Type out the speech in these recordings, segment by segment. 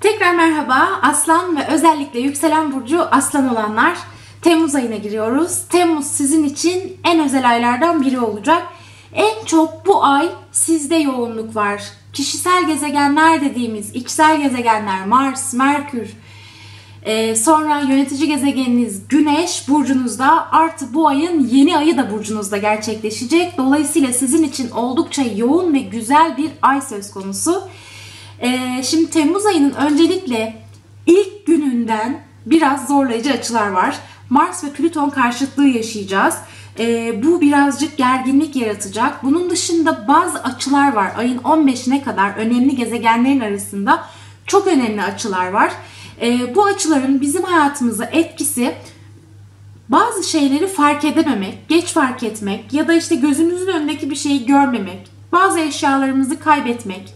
Tekrar merhaba. Aslan ve özellikle yükselen burcu aslan olanlar. Temmuz ayına giriyoruz. Temmuz sizin için en özel aylardan biri olacak. En çok bu ay sizde yoğunluk var. Kişisel gezegenler dediğimiz içsel gezegenler Mars, Merkür, ee, sonra yönetici gezegeniniz Güneş burcunuzda artı bu ayın yeni ayı da burcunuzda gerçekleşecek. Dolayısıyla sizin için oldukça yoğun ve güzel bir ay söz konusu. Ee, şimdi Temmuz ayının öncelikle ilk gününden biraz zorlayıcı açılar var. Mars ve Plüton karşıtlığı yaşayacağız. Ee, bu birazcık gerginlik yaratacak. Bunun dışında bazı açılar var. Ayın 15'ine kadar önemli gezegenlerin arasında çok önemli açılar var. Ee, bu açıların bizim hayatımıza etkisi bazı şeyleri fark edememek, geç fark etmek ya da işte gözümüzün önündeki bir şeyi görmemek, bazı eşyalarımızı kaybetmek,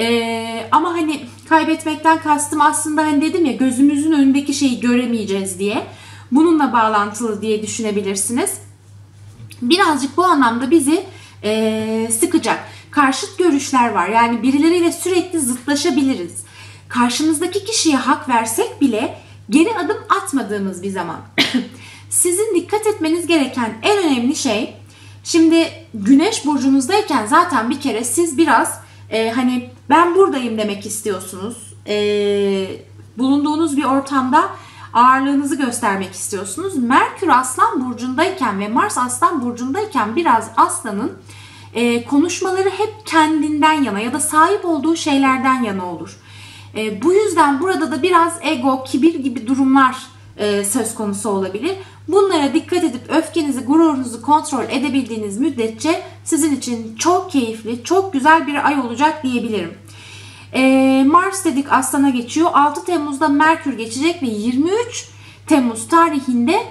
ee, ama hani kaybetmekten kastım aslında hani dedim ya gözümüzün önündeki şeyi göremeyeceğiz diye. Bununla bağlantılı diye düşünebilirsiniz. Birazcık bu anlamda bizi e, sıkacak. Karşıt görüşler var. Yani birileriyle sürekli zıtlaşabiliriz. Karşımızdaki kişiye hak versek bile geri adım atmadığımız bir zaman. Sizin dikkat etmeniz gereken en önemli şey şimdi güneş burcunuzdayken zaten bir kere siz biraz e, hani ben buradayım demek istiyorsunuz. E, bulunduğunuz bir ortamda ağırlığınızı göstermek istiyorsunuz. Merkür Aslan burcundayken ve Mars Aslan burcundayken biraz Aslan'ın e, konuşmaları hep kendinden yana ya da sahip olduğu şeylerden yana olur. E, bu yüzden burada da biraz ego, kibir gibi durumlar e, söz konusu olabilir. Bunlara dikkat edip öfkenizi, gururunuzu kontrol edebildiğiniz müddetçe sizin için çok keyifli, çok güzel bir ay olacak diyebilirim. Ee, Mars dedik Aslan'a geçiyor. 6 Temmuz'da Merkür geçecek ve 23 Temmuz tarihinde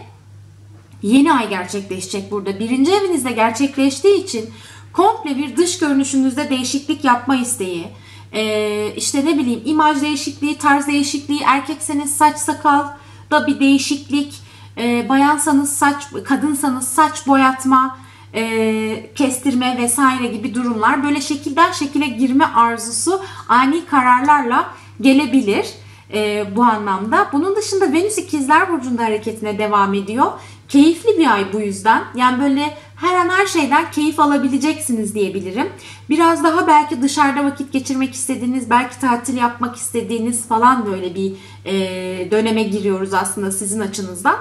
yeni ay gerçekleşecek burada. Birinci evinizde gerçekleştiği için komple bir dış görünüşünüzde değişiklik yapma isteği, ee, işte ne bileyim imaj değişikliği, tarz değişikliği, erkekseniz saç sakal da bir değişiklik, e, bayansanız saç, kadınsanız saç boyatma, e, kestirme vesaire gibi durumlar böyle şekilden şekile girme arzusu ani kararlarla gelebilir e, bu anlamda. Bunun dışında Venüs ikizler burcunda hareketine devam ediyor. Keyifli bir ay bu yüzden. Yani böyle her an her şeyden keyif alabileceksiniz diyebilirim. Biraz daha belki dışarıda vakit geçirmek istediğiniz, belki tatil yapmak istediğiniz falan böyle bir e, döneme giriyoruz aslında sizin açınızdan.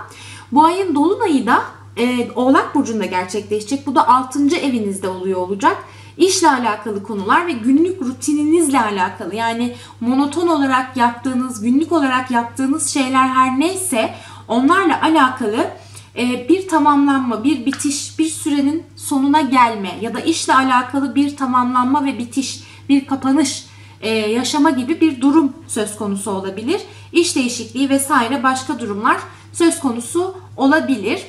Bu ayın dolunayı da e, Oğlak Burcu'nda gerçekleşecek. Bu da 6. evinizde oluyor olacak. İşle alakalı konular ve günlük rutininizle alakalı yani monoton olarak yaptığınız, günlük olarak yaptığınız şeyler her neyse onlarla alakalı bir tamamlanma, bir bitiş, bir sürenin sonuna gelme ya da işle alakalı bir tamamlanma ve bitiş, bir kapanış e, yaşama gibi bir durum söz konusu olabilir. İş değişikliği vesaire başka durumlar söz konusu olabilir.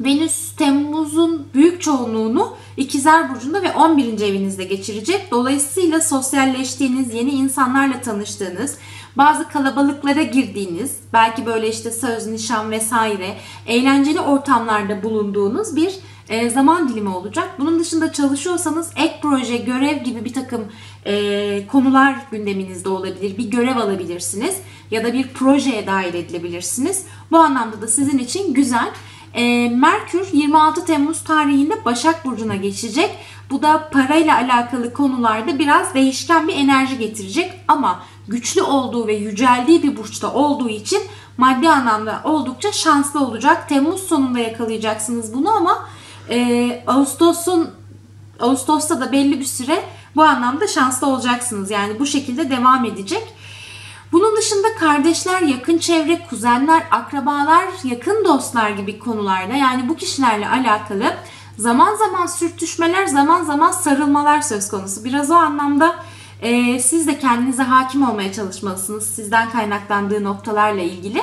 Venüs Temmuz'un büyük çoğunluğunu İkizler Burcu'nda ve 11. evinizde geçirecek. Dolayısıyla sosyalleştiğiniz, yeni insanlarla tanıştığınız, bazı kalabalıklara girdiğiniz, belki böyle işte söz, nişan vesaire eğlenceli ortamlarda bulunduğunuz bir e, zaman dilimi olacak. Bunun dışında çalışıyorsanız ek proje, görev gibi bir takım e, konular gündeminizde olabilir. Bir görev alabilirsiniz ya da bir projeye dahil edilebilirsiniz. Bu anlamda da sizin için güzel. E, Merkür 26 Temmuz tarihinde Başak Burcu'na geçecek. Bu da parayla alakalı konularda biraz değişken bir enerji getirecek ama güçlü olduğu ve yüceldiği bir burçta olduğu için maddi anlamda oldukça şanslı olacak. Temmuz sonunda yakalayacaksınız bunu ama e, Ağustos'un Ağustos'ta da belli bir süre bu anlamda şanslı olacaksınız. Yani bu şekilde devam edecek. Bunun dışında kardeşler, yakın çevre, kuzenler, akrabalar, yakın dostlar gibi konularda yani bu kişilerle alakalı zaman zaman sürtüşmeler, zaman zaman sarılmalar söz konusu. Biraz o anlamda e, siz de kendinize hakim olmaya çalışmalısınız sizden kaynaklandığı noktalarla ilgili.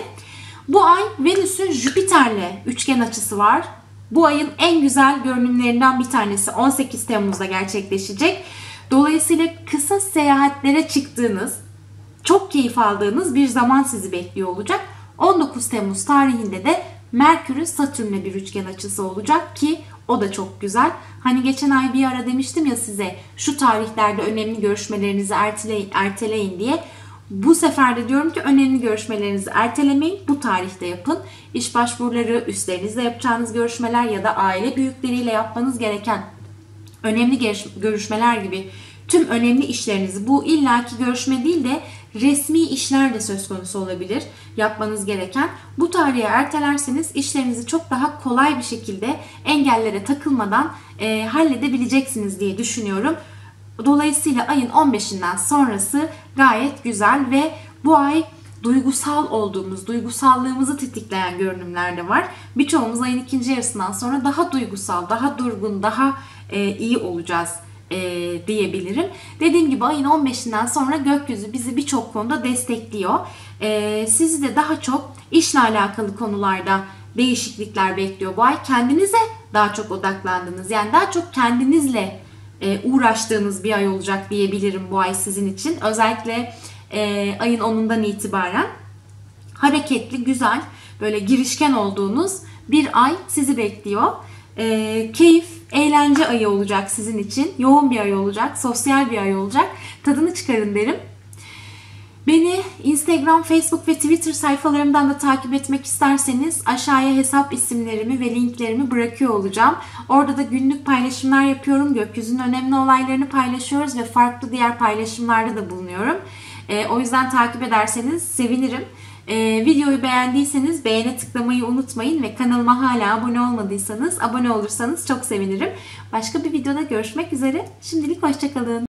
Bu ay Venüs'ün Jüpiter'le üçgen açısı var. Bu ayın en güzel görünümlerinden bir tanesi 18 Temmuz'da gerçekleşecek. Dolayısıyla kısa seyahatlere çıktığınız, çok keyif aldığınız bir zaman sizi bekliyor olacak. 19 Temmuz tarihinde de Merkür'ün Satürn'le bir üçgen açısı olacak ki o da çok güzel. Hani geçen ay bir ara demiştim ya size şu tarihlerde önemli görüşmelerinizi erteleyin, erteleyin diye. Bu sefer de diyorum ki önemli görüşmelerinizi ertelemeyin. Bu tarihte yapın. İş başvuruları, üstlerinizle yapacağınız görüşmeler ya da aile büyükleriyle yapmanız gereken önemli görüşmeler gibi tüm önemli işlerinizi bu illaki görüşme değil de resmi işler de söz konusu olabilir yapmanız gereken. Bu tarihe ertelerseniz işlerinizi çok daha kolay bir şekilde engellere takılmadan e, halledebileceksiniz diye düşünüyorum. Dolayısıyla ayın 15'inden sonrası gayet güzel ve bu ay duygusal olduğumuz, duygusallığımızı tetikleyen görünümler de var. Birçoğumuz ayın ikinci yarısından sonra daha duygusal, daha durgun, daha e, iyi olacağız e, diyebilirim. Dediğim gibi ayın 15'inden sonra gökyüzü bizi birçok konuda destekliyor. E, sizi de daha çok işle alakalı konularda değişiklikler bekliyor bu ay. Kendinize daha çok odaklandınız. Yani daha çok kendinizle e, uğraştığınız bir ay olacak diyebilirim bu ay sizin için. Özellikle ayın 10'undan itibaren hareketli, güzel, böyle girişken olduğunuz bir ay sizi bekliyor. E, keyif, eğlence ayı olacak sizin için. Yoğun bir ay olacak, sosyal bir ay olacak. Tadını çıkarın derim. Beni Instagram, Facebook ve Twitter sayfalarımdan da takip etmek isterseniz aşağıya hesap isimlerimi ve linklerimi bırakıyor olacağım. Orada da günlük paylaşımlar yapıyorum. Gökyüzünün önemli olaylarını paylaşıyoruz ve farklı diğer paylaşımlarda da bulunuyorum. E, o yüzden takip ederseniz sevinirim. E, videoyu beğendiyseniz beğene tıklamayı unutmayın ve kanalıma hala abone olmadıysanız abone olursanız çok sevinirim. Başka bir videoda görüşmek üzere. Şimdilik hoşçakalın.